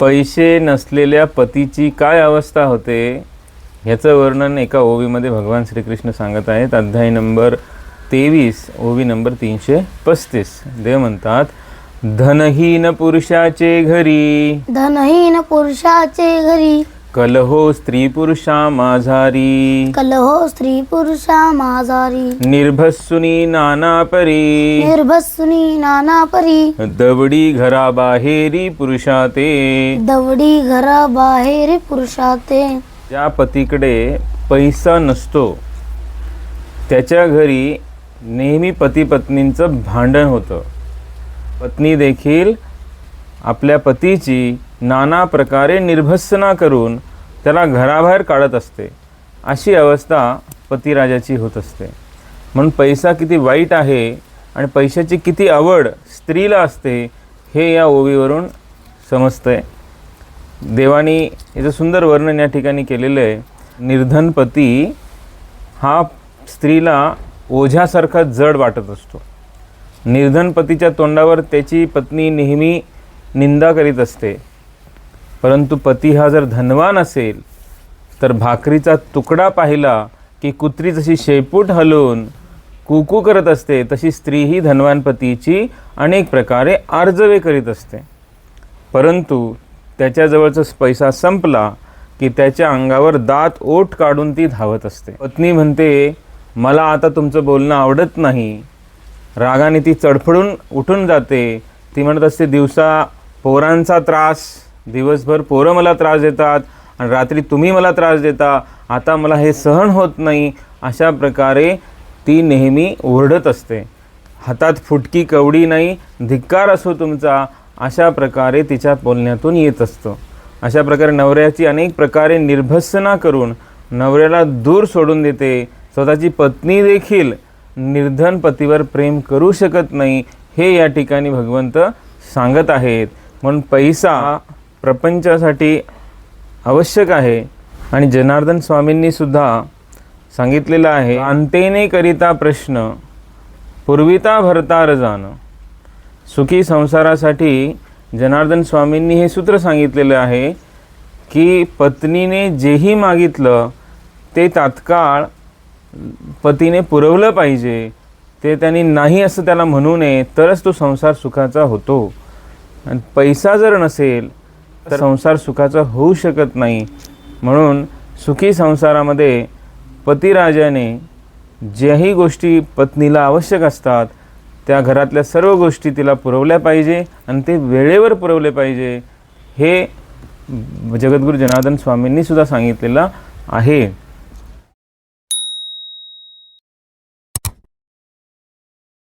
पैसे नसलेल्या पतीची काय अवस्था होते ह्याचं वर्णन एका ओवीमध्ये भगवान श्रीकृष्ण सांगत आहेत. अध्याय नंबर तेवीस ओवी नंबर तीनशे पस्तीस. देव म्हणतात धनहीन पुरुषाचे घरी. धनहीन पुरुषाचे घरी. कलहो स्त्री पुरुषा माझारी। कलहो स्त्री पुरुषा माझारी। निर्भस्सुनी नाना परी। निर्भस्सुनी नाना परी। दवडी घराबाहेरी पुरुषा ते दवडी घरा बाहेर पुरुषाते। ज्या पतीकडे पैसा नसतो त्याच्या घरी नेहमी पती पत्नींचं भांडण होतं. पत्नी देखील आपल्या पतीची नाना प्रकारे निर्भत्सना करून त्याला घराबाहेर काढत असते. अशी अवस्था पतिराजाची होत असते. म्हणून पैसा किती वाईट आहे आणि पैशाची किती आवड स्त्रीला असते हे या ओवीवरून समजतंय. देवानी याचं सुंदर वर्णन या ठिकाणी केलेलं आहे. निर्धन पती हा स्त्रीला ओझ्यासारखा जड वाटत असतो. निर्धन पतीच्या तोंडावर त्याची पत्नी नेहमी निंदा करीत असते. परंतु पती हा जर धनवान असेल तर भाकरीचा तुकडा पाहिला की कुत्री जशी शेपूट हलवून कुकू करत असते तशी स्त्री ही धनवान पतीची अनेक प्रकारे आर्जवे करीत असते. परंतु त्याच्याजवळचा पैसा संपला की त्याच्या अंगावर दात ओठ काढून ती धावत असते. पत्नी म्हणते मला आता तुमचं बोलणं आवडत नाही. रागाने ती चडफडून उठून जाते. ती म्हणत असते दिवसा पोरांचा त्रास दिवसभर पोरं मला त्रास देतात आणि रात्री तुम्ही मला त्रास देता आता मला हे सहन होत नाही अशा प्रकारे ती नेहमी ओरडत असते. हातात फुटकी कवडी नाही धिक्कार असो तुमचा अशा प्रकारे तिच्या बोलण्यातून येत असतो. अशा प्रकारे नवऱ्याची अनेक प्रकारे निर्भत्सना करून नवऱ्याला दूर सोडून देते. स्वतःची पत्नी देखील निर्धन पतीवर प्रेम करू शकत नाही हे या ठिकाणी भगवंत सांगत आहेत. म्हणून पैसा प्रपंचासाठी आवश्यक आहे आणि जनार्दन स्वामींनी सुद्धा सांगितलेलं आहे अंतेने करिता प्रश्न पूर्विता भरता रजान. सुखी संसारासाठी जनार्दन स्वामींनी हे सूत्र सांगितलेलं आहे की पत्नीने जेही मागितलं ते तात्काळ पतीने पुरवलं पाहिजे ते त्यांनी नाही असं त्याला म्हणू नये तरच तो संसार सुखाचा होतो. आणि पैसा जर नसेल तर संसार सुखाचा होऊ शकत नाही. म्हणून सुखी संसारामध्ये पतिराजाने ज्याही गोष्टी पत्नीला आवश्यक असतात त्या घरातल्या सर्व गोष्टी तिला पुरवल्या पाहिजे आणि ते वेळेवर पुरवले पाहिजे. हे जगद्गुरू जनार्दन स्वामींनीसुद्धा सांगितलेलं आहे.